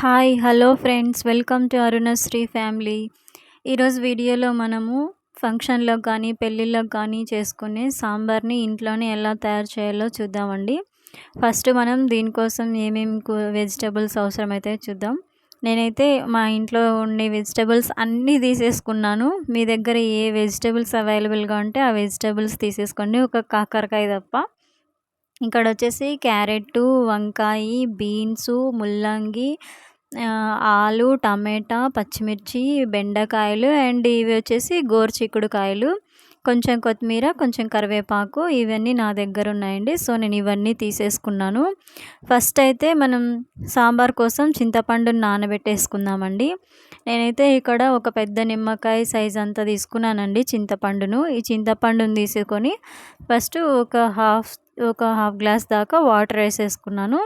Hi hello friends. Welcome to Arunasri family. ఈరోజు వీడియోలో మనము ఫంక్షన్లకు కానీ పెళ్ళిళ్ళకు కానీ చేసుకునే సాంబార్ని ఇంట్లోనే ఎలా తయారు చేయాలో చూద్దామండి. ఫస్ట్ మనం దీనికోసం ఏమేమి వెజిటబుల్స్ అవసరమైతే చూద్దాం. నేనైతే మా ఇంట్లో ఉండే వెజిటబుల్స్ అన్నీ తీసేసుకున్నాను. మీ దగ్గర ఏ వెజిటబుల్స్ అవైలబుల్గా ఉంటే ఆ వెజిటబుల్స్ తీసేసుకోండి. ఒక కాకరకాయ తప్ప. ఇక్కడ వచ్చేసి క్యారెట్ వంకాయ బీన్స్ ముల్లంగి ఆలు టమాటా పచ్చిమిర్చి బెండకాయలు అండ్ ఇవి వచ్చేసి గోరుచిక్కుడుకాయలు కొంచెం కొత్తిమీర కొంచెం కరివేపాకు ఇవన్నీ నా దగ్గర ఉన్నాయండి. సో నేను ఇవన్నీ తీసేసుకున్నాను. ఫస్ట్ అయితే మనం సాంబార్ కోసం చింతపండుని నానబెట్టేసుకుందామండి. నేనైతే ఇక్కడ ఒక పెద్ద నిమ్మకాయ సైజ్ అంతా తీసుకున్నానండి చింతపండును. ఈ చింతపండుని తీసుకొని ఫస్ట్ ఒక హాఫ్ ఒక హాఫ్ గ్లాస్ దాకా వాటర్ వేసేసుకున్నాను.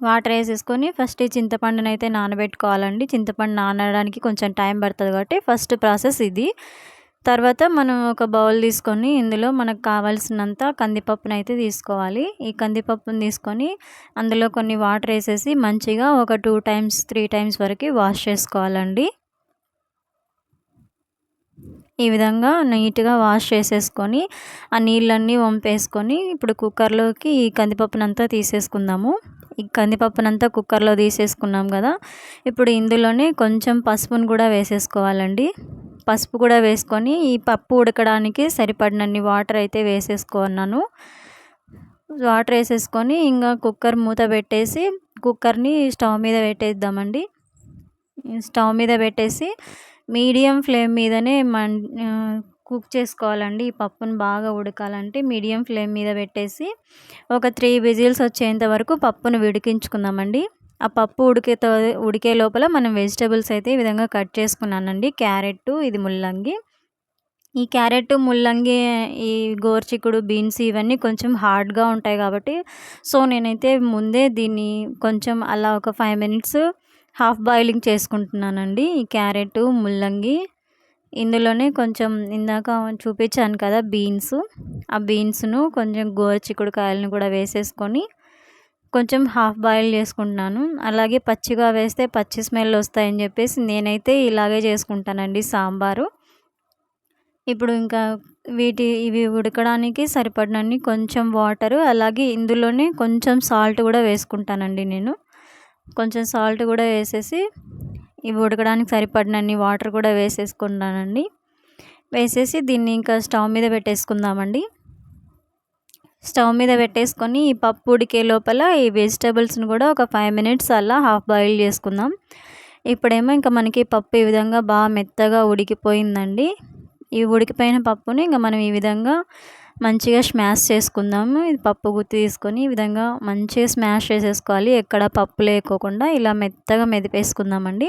వాటర్ వేసేసుకొని ఫస్ట్ ఈ చింతపండుని అయితే నానబెట్టుకోవాలండి. చింతపండు నానడానికి కొంచెం టైం పడుతుంది కాబట్టి ఫస్ట్ ప్రాసెస్ ఇది. తర్వాత మనం ఒక బౌల్ తీసుకొని ఇందులో మనకు కావాల్సినంత కందిపప్పును అయితే తీసుకోవాలి. ఈ కందిపప్పును తీసుకొని అందులో కొన్ని వాటర్ వేసేసి మంచిగా ఒక టూ టైమ్స్ త్రీ టైమ్స్ వరకు వాష్ చేసుకోవాలండి. ఈ విధంగా నీట్గా వాష్ చేసేసుకొని ఆ నీళ్ళన్నీ వంపేసుకొని ఇప్పుడు కుక్కర్లోకి ఈ కందిపప్పునంతా తీసేసుకుందాము. ఈ కందిపప్పునంతా కుక్కర్లో తీసేసుకున్నాం కదా. ఇప్పుడు ఇందులోనే కొంచెం పసుపును కూడా వేసేసుకోవాలండి. పసుపు కూడా వేసుకొని ఈ పప్పు ఉడకడానికి సరిపడినన్ని వాటర్ అయితే వేసేసుకున్నాను. వాటర్ వేసేసుకొని ఇంకా కుక్కర్ మూత పెట్టేసి కుక్కర్ని స్టవ్ మీద పెట్టేద్దామండి. స్టవ్ మీద పెట్టేసి మీడియం ఫ్లేమ్ మీదనే మన్ కుక్ చేసుకోవాలండి. ఈ పప్పును బాగా ఉడకాలంటే మీడియం ఫ్లేమ్ మీద పెట్టేసి ఒక త్రీ విజిల్స్ వచ్చేంత వరకు పప్పును ఉడికించుకుందామండి ఆ పప్పు ఉడికేతో ఉడికే లోపల మనం వెజిటబుల్స్ అయితే ఈ విధంగా కట్ చేసుకున్నానండి. క్యారెట్ ఇది ముల్లంగి. ఈ క్యారెట్ ముల్లంగి ఈ గోర్చికుడు బీన్స్ ఇవన్నీ కొంచెం హార్డ్గా ఉంటాయి కాబట్టి సో నేనైతే ముందే దీన్ని కొంచెం అలా ఒక ఫైవ్ మినిట్స్ హాఫ్ బాయిలింగ్ చేసుకుంటున్నానండి. ఈ క్యారెట్ ముల్లంగి ఇందులోనే కొంచెం ఇందాక చూపించాను కదా బీన్స్. ఆ బీన్స్ను కొంచెం గోరుచిక్కుడుకాయలను కూడా వేసేసుకొని కొంచెం హాఫ్ బాయిల్ చేసుకుంటున్నాను. అలాగే పచ్చిగా వేస్తే పచ్చి స్మెల్ వస్తాయని చెప్పేసి నేనైతే ఇలాగే చేసుకుంటానండి సాంబారు. ఇప్పుడు ఇంకా వీటి ఇవి ఉడకడానికి సరిపడినన్ని కొంచెం వాటరు అలాగే ఇందులోనే కొంచెం సాల్ట్ కూడా వేసుకుంటానండి నేను. కొంచెం సాల్ట్ కూడా వేసేసి ఇవి ఉడకడానికి సరిపడినన్ని వాటర్ కూడా వేసేసుకున్నానండి వేసేసి దీన్ని ఇంకా స్టవ్ మీద పెట్టేసుకుందామండి. స్టవ్ మీద పెట్టేసుకొని ఈ పప్పు ఉడికే లోపల ఈ వెజిటేబుల్స్ని కూడా ఒక ఫైవ్ మినిట్స్ అలా హాఫ్ బాయిల్ చేసుకుందాం. ఇప్పుడేమో ఇంకా మనకి పప్పు ఈ విధంగా బాగా మెత్తగా ఉడికిపోయిందండి. ఈ ఉడికిపోయిన పప్పుని ఇంకా మనం ఈ విధంగా మంచిగా స్మాష్ చేసుకుందాము. ఇది పప్పు గుత్తి తీసుకొని ఈ విధంగా మంచిగా స్మాష్ చేసేసుకోవాలి. ఎక్కడ పప్పు లేకోకుండా ఇలా మెత్తగా మెదిపేసుకుందామండి.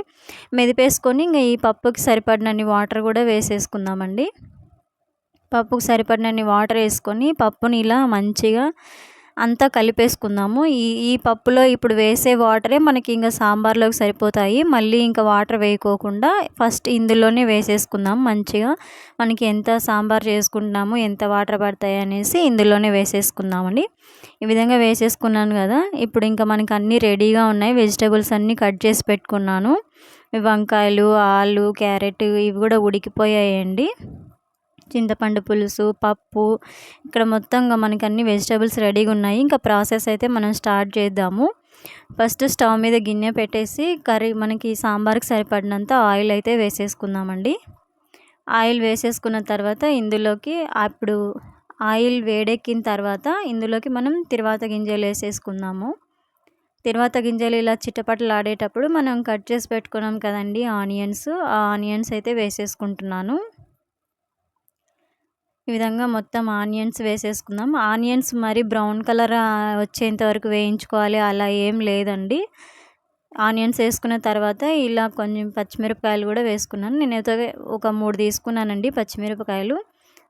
మెదిపేసుకొని ఇంకా ఈ పప్పుకి సరిపడినన్ని వాటర్ కూడా వేసేసుకుందామండి. పప్పుకు సరిపడినన్ని వాటర్ వేసుకొని పప్పుని ఇలా మంచిగా అంతా కలిపేసుకుందాము. ఈ ఈ పప్పులో ఇప్పుడు వేసే వాటరే మనకి ఇంకా సాంబార్లోకి సరిపోతాయి. మళ్ళీ ఇంకా వాటర్ వేయకోకుండా ఫస్ట్ ఇందులోనే వేసేసుకుందాం మంచిగా. మనకి ఎంత సాంబార్ చేసుకుంటున్నాము ఎంత వాటర్ పడతాయి అనేసి ఇందులోనే వేసేసుకుందామండి. ఈ విధంగా వేసేసుకున్నాను కదా. ఇప్పుడు ఇంకా మనకి అన్నీ రెడీగా ఉన్నాయి. వెజిటేబుల్స్ అన్నీ కట్ చేసి పెట్టుకున్నాను. వంకాయలు ఆలు క్యారెట్ ఇవి కూడా ఉడికిపోయాయండి. చింతపండు పులుసు పప్పు. ఇక్కడ మొత్తంగా మనకి అన్ని వెజిటేబుల్స్ రెడీగా ఉన్నాయి. ఇంకా ప్రాసెస్ అయితే మనం స్టార్ట్ చేద్దాము. ఫస్ట్ స్టవ్ మీద గిన్నె పెట్టేసి కర్రీ మనకి సాంబార్కి సరిపడినంత ఆయిల్ అయితే వేసేసుకుందామండి. ఆయిల్ వేసేసుకున్న తర్వాత ఇందులోకి అప్పుడు ఆయిల్ వేడెక్కిన తర్వాత ఇందులోకి మనం తిరువాత గింజలు వేసేసుకుందాము. తిరువాత గింజలు ఇలా చిట్టపట్టలు ఆడేటప్పుడు మనం కట్ చేసి పెట్టుకున్నాం కదండి ఆనియన్స్. ఆ ఆనియన్స్ అయితే వేసేసుకుంటున్నాను. ఈ విధంగా మొత్తం ఆనియన్స్ వేసేసుకుందాం. ఆనియన్స్ మరి బ్రౌన్ కలర్ వచ్చేంత వరకు వేయించుకోవాలి. అలా ఏం లేదండి. ఆనియన్స్ వేసుకున్న తర్వాత ఇలా కొంచెం పచ్చిమిరపకాయలు కూడా వేసుకున్నాను. నేనైతే ఒక మూడు తీసుకున్నానండి పచ్చిమిరపకాయలు.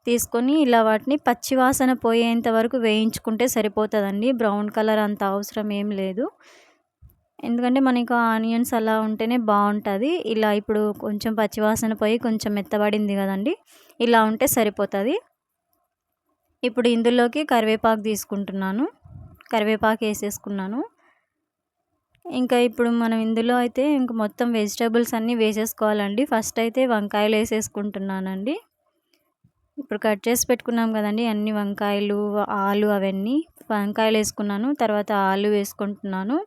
తీసుకొని ఇలా వాటిని పచ్చివాసన పోయేంత వరకు వేయించుకుంటే సరిపోతుందండి. బ్రౌన్ కలర్ అంత అవసరం ఏం లేదు. ఎందుకంటే మనకు ఆనియన్స్ అలా ఉంటేనే బాగుంటుంది. ఇలా ఇప్పుడు కొంచెం పచ్చివాసన పోయి కొంచెం మెత్తబడింది కదండి. ఇలా ఉంటే సరిపోతుంది. ఇప్పుడు ఇందులోకి కరివేపాకు తీసుకుంటున్నాను. కరివేపాకు వేసేసుకున్నాను. ఇంకా ఇప్పుడు మనం ఇందులో అయితే ఇంక మొత్తం వెజిటేబుల్స్ అన్నీ వేసేసుకోవాలండి. ఫస్ట్ అయితే వంకాయలు వేసేసుకుంటున్నానండి. ఇప్పుడు కట్ చేసి పెట్టుకున్నాం కదండి. అన్ని వంకాయలు ఆలు అవన్నీ వంకాయలు వేసుకున్నాను. తర్వాత ఆలు వేసుకుంటున్నాను.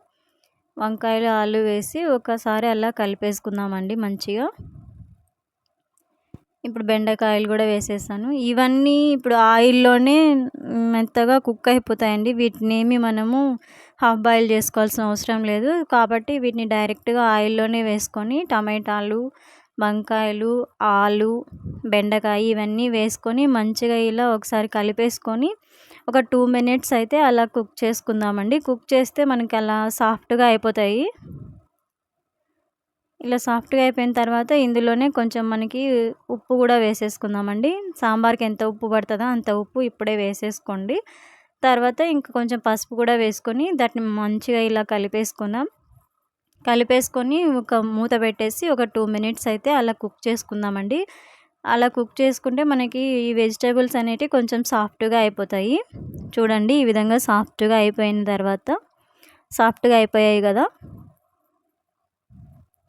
వంకాయలు ఆలు వేసి ఒకసారి అలా కలిపేసుకుందామండి మంచిగా. ఇప్పుడు బెండకాయలు కూడా వేసేసాను. ఇవన్నీ ఇప్పుడు ఆయిల్లోనే మెత్తగా కుక్ అయిపోతాయండి. వీటిని ఏమి మనము హాఫ్ బాయిల్ చేసుకోవాల్సిన అవసరం లేదు. కాబట్టి వీటిని డైరెక్ట్గా ఆయిల్లోనే వేసుకొని టమాటాలు వంకాయలు ఆలు బెండకాయ ఇవన్నీ వేసుకొని మంచిగా ఇలా ఒకసారి కలిపేసుకొని ఒక టూ మినిట్స్ అయితే అలా కుక్ చేసుకుందామండి. కుక్ చేస్తే మనకి అలా సాఫ్ట్గా అయిపోతాయి. ఇలా సాఫ్ట్గా అయిపోయిన తర్వాత ఇందులోనే కొంచెం మనకి ఉప్పు కూడా వేసేసుకుందామండి. సాంబార్కి ఎంత ఉప్పు పడుతుందో అంత ఉప్పు ఇప్పుడే వేసేసుకోండి. తర్వాత ఇంకా కొంచెం పసుపు కూడా వేసుకొని దాన్ని మంచిగా ఇలా కలిపేసుకుందాం. కలిపేసుకొని ఒక మూత పెట్టేసి ఒక టూ మినిట్స్ అయితే అలా కుక్ చేసుకుందామండి. అలా కుక్ చేసుకుంటే మనకి ఈ వెజిటేబుల్స్ అనేటివి కొంచెం సాఫ్ట్గా అయిపోతాయి. చూడండి ఈ విధంగా సాఫ్ట్గా అయిపోయిన తర్వాత సాఫ్ట్గా అయిపోయాయి కదా.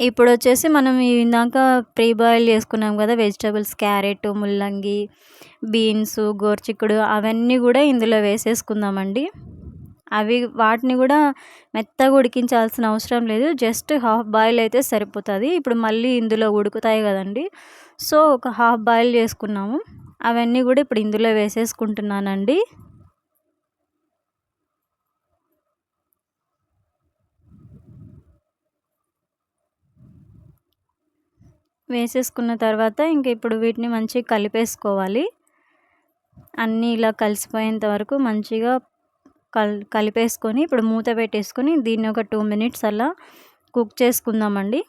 ఇప్పుడు వచ్చేసి మనం ఇందాక ప్రీ బాయిల్ చేసుకున్నాం కదా వెజిటేబుల్స్ క్యారెట్ ముల్లంగి బీన్స్ గోర్చిక్కుడు అవన్నీ కూడా ఇందులో వేసేసుకుందామండి. అవి వాటిని కూడా మెత్తగా ఉడికించాల్సిన అవసరం లేదు జస్ట్ హాఫ్ బాయిల్ అయితే సరిపోతుంది. ఇప్పుడు మళ్ళీ ఇందులో ఉడుకుతాయి కదండి సో ఒక హాఫ్ బాయిల్ చేసుకున్నాము. అవన్నీ కూడా ఇప్పుడు ఇందులో వేసేసుకుంటున్నానండి. వేసేసుకున్న తర్వాత ఇంక ఇప్పుడు వీటిని మంచిగా కలిపేసుకోవాలి. అన్నీ ఇలా కలిసిపోయేంత వరకు మంచిగా కల్ కలిపేసుకొని ఇప్పుడు మూత పెట్టేసుకొని దీన్ని ఒక టూ మినిట్స్ అలా కుక్ చేసుకుందామండి.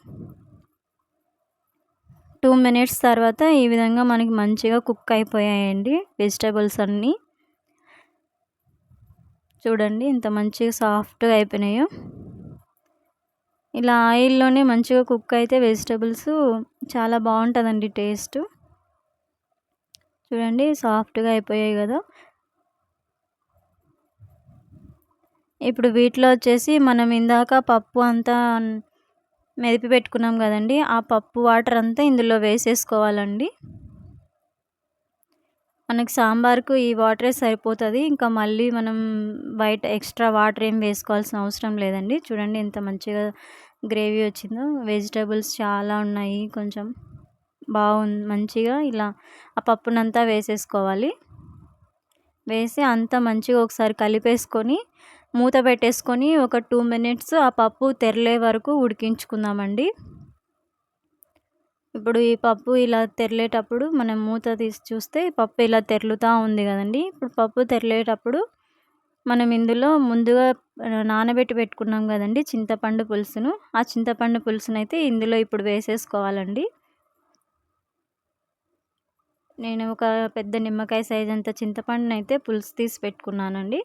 టూ మినిట్స్ తర్వాత ఈ విధంగా మనకి మంచిగా కుక్ అయిపోయాయండి వెజిటేబుల్స్ అన్నీ. చూడండి ఇంత మంచిగా సాఫ్ట్గా అయిపోయినాయో. ఇలా ఆయిల్లోనే మంచిగా కుక్ అయితే వెజిటేబుల్స్ చాలా బాగుంటుందండి టేస్ట్. చూడండి సాఫ్ట్గా అయిపోయాయి కదా. ఇప్పుడు వీటిలో వచ్చేసి మనం ఇందాక పప్పు అంతా మెదిపి పెట్టుకున్నాం కదండి ఆ పప్పు వాటర్ అంతా ఇందులో వేసేసుకోవాలండి. మనకి సాంబార్కు ఈ వాటరే సరిపోతుంది ఇంకా మళ్ళీ మనం బయట ఎక్స్ట్రా వాటర్ ఏం వేసుకోవాల్సిన అవసరం లేదండి. చూడండి ఎంత మంచిగా గ్రేవీ వచ్చిందో. వెజిటేబుల్స్ చాలా ఉన్నాయి. కొంచెం బాగుంది మంచిగా ఇలా ఆ పప్పునంతా వేసేసుకోవాలి. వేసి అంతా మంచిగా ఒకసారి కలిపేసుకొని మూత పెట్టేసుకొని ఒక టూ మినిట్స్ ఆ పప్పు తెరలే వరకు ఉడికించుకుందామండి. ఇప్పుడు ఈ పప్పు ఇలా తెరలేటప్పుడు మనం మూత తీసి చూస్తే పప్పు ఇలా తెరలుతూ ఉంది కదండి. ఇప్పుడు పప్పు తెరలేటప్పుడు మనం ఇందులో ముందుగా నానబెట్టి పెట్టుకున్నాం కదండి చింతపండు పులుసును. ఆ చింతపండు పులుసును అయితే ఇందులో ఇప్పుడు వేసేసుకోవాలండి. నేను ఒక పెద్ద నిమ్మకాయ సైజ్ అంత చింతపండుని అయితే పులుసు తీసి పెట్టుకున్నానండి.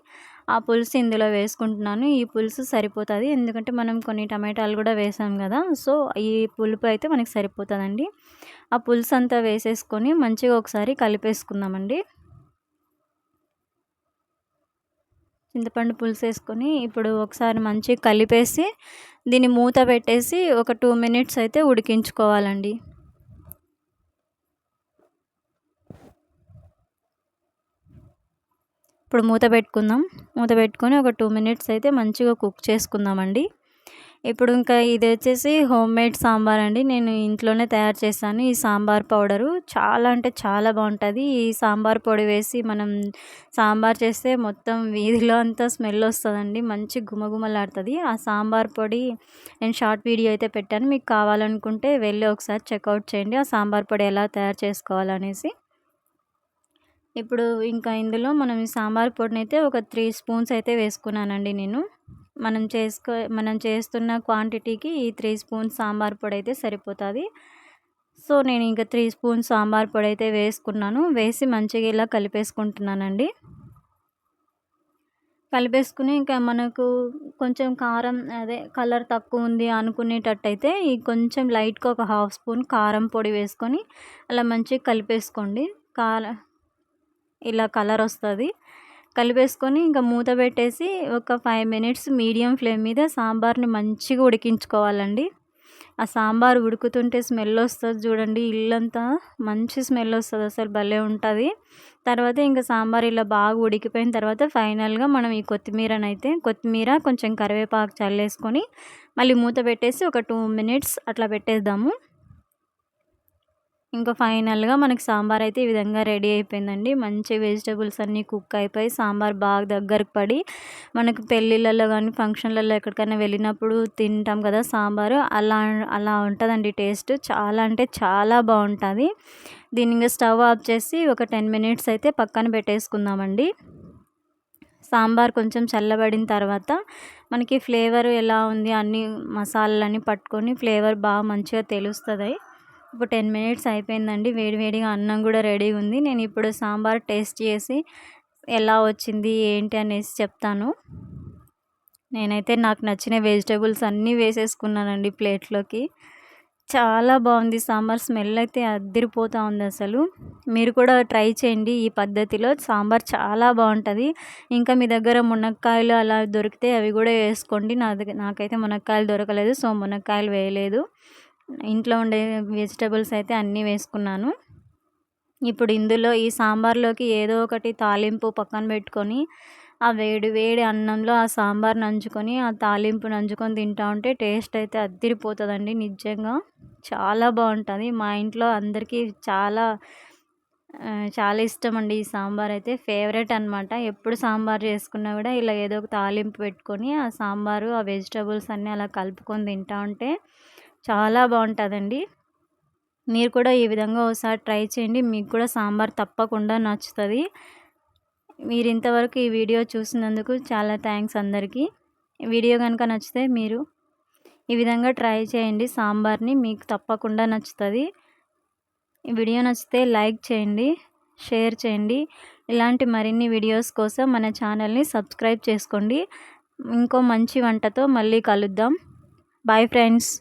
ఆ పులుసు ఇందులో వేసుకుంటున్నాను. ఈ పులుసు సరిపోతుంది. ఎందుకంటే మనం కొన్ని టమాటాలు కూడా వేసాం కదా సో ఈ పులుపు అయితే మనకి సరిపోతుందండి. ఆ పులుసు అంతా వేసేసుకొని మంచిగా ఒకసారి కలిపేసుకుందామండి. చింతపండు పులుసు వేసుకొని ఇప్పుడు ఒకసారి మంచిగా కలిపేసి దీన్ని మూత పెట్టేసి ఒక టూ మినిట్స్ అయితే ఉడికించుకోవాలండి. ఇప్పుడు మూత పెట్టుకుందాం. మూత పెట్టుకొని ఒక టూ మినిట్స్ అయితే మంచిగా కుక్ చేసుకుందామండి. ఇప్పుడు ఇంకా ఇది వచ్చేసి హోమ్ మేడ్ సాంబార్ అండి. నేను ఇంట్లోనే తయారు చేశాను. ఈ సాంబార్ పౌడరు చాలా అంటే చాలా బాగుంటుంది. ఈ సాంబార్ పొడి వేసి మనం సాంబార్ చేస్తే మొత్తం వీధిలో అంతా స్మెల్ వస్తుందండి. మంచి గుమగుమలాడుతుంది ఆ సాంబార్ పొడి నేను షార్ట్ వీడియో అయితే పెట్టాను. మీకు కావాలనుకుంటే వెళ్ళి ఒకసారి చెక్అవుట్ చేయండి. ఆ సాంబార్ పొడి ఎలా తయారు చేసుకోవాలనేసి. ఇప్పుడు ఇంకా ఇందులో మనం ఈ సాంబార్ పొడిని అయితే ఒక త్రీ స్పూన్స్ అయితే వేసుకున్నానండి నేను. మనం చేసుకో మనం చేస్తున్న క్వాంటిటీకి ఈ త్రీ స్పూన్స్ సాంబార్ పొడి అయితే సరిపోతుంది. సో నేను ఇంకా త్రీ స్పూన్స్ సాంబార్ పొడి అయితే వేసుకున్నాను. వేసి మంచిగా ఇలా కలిపేసుకుంటున్నానండి. కలిపేసుకుని ఇంకా మనకు కొంచెం కారం అదే కలర్ తక్కువ ఉంది అనుకునేటట్టయితే ఈ కొంచెం లైట్గా ఒక హాఫ్ స్పూన్ కారం పొడి వేసుకొని అలా మంచిగా కలిపేసుకోండి. కార ఇలా కలర్ వస్తుంది. కలిపేసుకొని ఇంకా మూత పెట్టేసి ఒక ఫైవ్ మినిట్స్ మీడియం ఫ్లేమ్ మీద సాంబార్ని మంచిగా ఉడికించుకోవాలండి. ఆ సాంబార్ ఉడుకుతుంటే స్మెల్ వస్తుంది చూడండి ఇల్లంతా మంచి స్మెల్ వస్తుంది అసలు భలే ఉంటుంది. తర్వాత ఇంకా సాంబార్ ఇలా బాగా ఉడికిపోయిన తర్వాత ఫైనల్గా మనం ఈ కొత్తిమీరని అయితే కొత్తిమీర కొంచెం కరివేపాకు చల్లేసుకొని మళ్ళీ మూత పెట్టేసి ఒక టూ మినిట్స్ అట్లా పెట్టేద్దాము. ఇంకా ఫైనల్గా మనకి సాంబార్ అయితే ఈ విధంగా రెడీ అయిపోయిందండి. మంచి వెజిటేబుల్స్ అన్నీ కుక్ అయిపోయి సాంబార్ బాగా దగ్గరకు పడి మనకు పెళ్ళిళ్ళలో కానీ ఫంక్షన్లలో ఎక్కడికైనా వెళ్ళినప్పుడు తింటాం కదా సాంబారు. అలా అలా ఉంటుందండి టేస్ట్. చాలా అంటే చాలా బాగుంటుంది. దీని ఇంకా స్టవ్ ఆఫ్ చేసి ఒక టెన్ మినిట్స్ అయితే పక్కన పెట్టేసుకుందామండి. సాంబార్ కొంచెం చల్లబడిన తర్వాత మనకి ఫ్లేవర్ ఎలా ఉంది అన్ని మసాలాలన్నీ పట్టుకొని ఫ్లేవర్ బాగా మంచిగా తెలుస్తుంది. ఇప్పుడు టెన్ మినిట్స్ అయిపోయిందండి. వేడివేడిగా అన్నం కూడా రెడీ ఉంది. నేను ఇప్పుడు సాంబార్ టేస్ట్ చేసి ఎలా వచ్చింది ఏంటి అనేసి చెప్తాను. నేనైతే నాకు నచ్చిన వెజిటేబుల్స్ అన్నీ వేసేసుకున్నానండి ప్లేట్లోకి. చాలా బాగుంది. సాంబార్ స్మెల్ అయితే అద్దరిపోతూ ఉంది అసలు. మీరు కూడా ట్రై చేయండి ఈ పద్ధతిలో. సాంబార్ చాలా బాగుంటుంది. ఇంకా మీ దగ్గర మునక్కాయలు అలా దొరికితే అవి కూడా వేసుకోండి. నా దగ్గర నాకైతే మునక్కాయలు దొరకలేదు. సో మునక్కాయలు వేయలేదు. ఇంట్లో ఉండే వెజిటబుల్స్ అయితే అన్నీ వేసుకున్నాను. ఇప్పుడు ఇందులో ఈ సాంబార్లోకి ఏదో ఒకటి తాలింపు పక్కన పెట్టుకొని ఆ వేడి వేడి అన్నంలో ఆ సాంబార్ నంచుకొని ఆ తాలింపు నంచుకొని తింటా ఉంటే టేస్ట్ అయితే అద్దిరిపోతుందండి నిజంగా. చాలా బాగుంటుంది. మా ఇంట్లో అందరికీ చాలా చాలా ఇష్టం అండి ఈ సాంబార్ అయితే. ఫేవరెట్ అనమాట ఎప్పుడు సాంబార్ చేసుకున్నా కూడా ఇలా ఏదో ఒక తాలింపు పెట్టుకొని ఆ సాంబారు ఆ వెజిటబుల్స్ అన్నీ అలా కలుపుకొని తింటా ఉంటే చాలా బాగుంటుందండి. మీరు కూడా ఈ విధంగా ఒకసారి ట్రై చేయండి. మీకు కూడా సాంబార్ తప్పకుండా నచ్చుతుంది. మీరు ఇంతవరకు ఈ వీడియో చూసినందుకు చాలా థ్యాంక్స్ అందరికీ. వీడియో కనుక నచ్చితే మీరు ఈ విధంగా ట్రై చేయండి. సాంబార్ని మీకు తప్పకుండా నచ్చుతుంది. వీడియో నచ్చితే లైక్ చేయండి షేర్ చేయండి. ఇలాంటి మరిన్ని వీడియోస్ కోసం మన ఛానల్ని సబ్స్క్రైబ్ చేసుకోండి. ఇంకో మంచి వంటతో మళ్ళీ కలుద్దాం. Bye friends.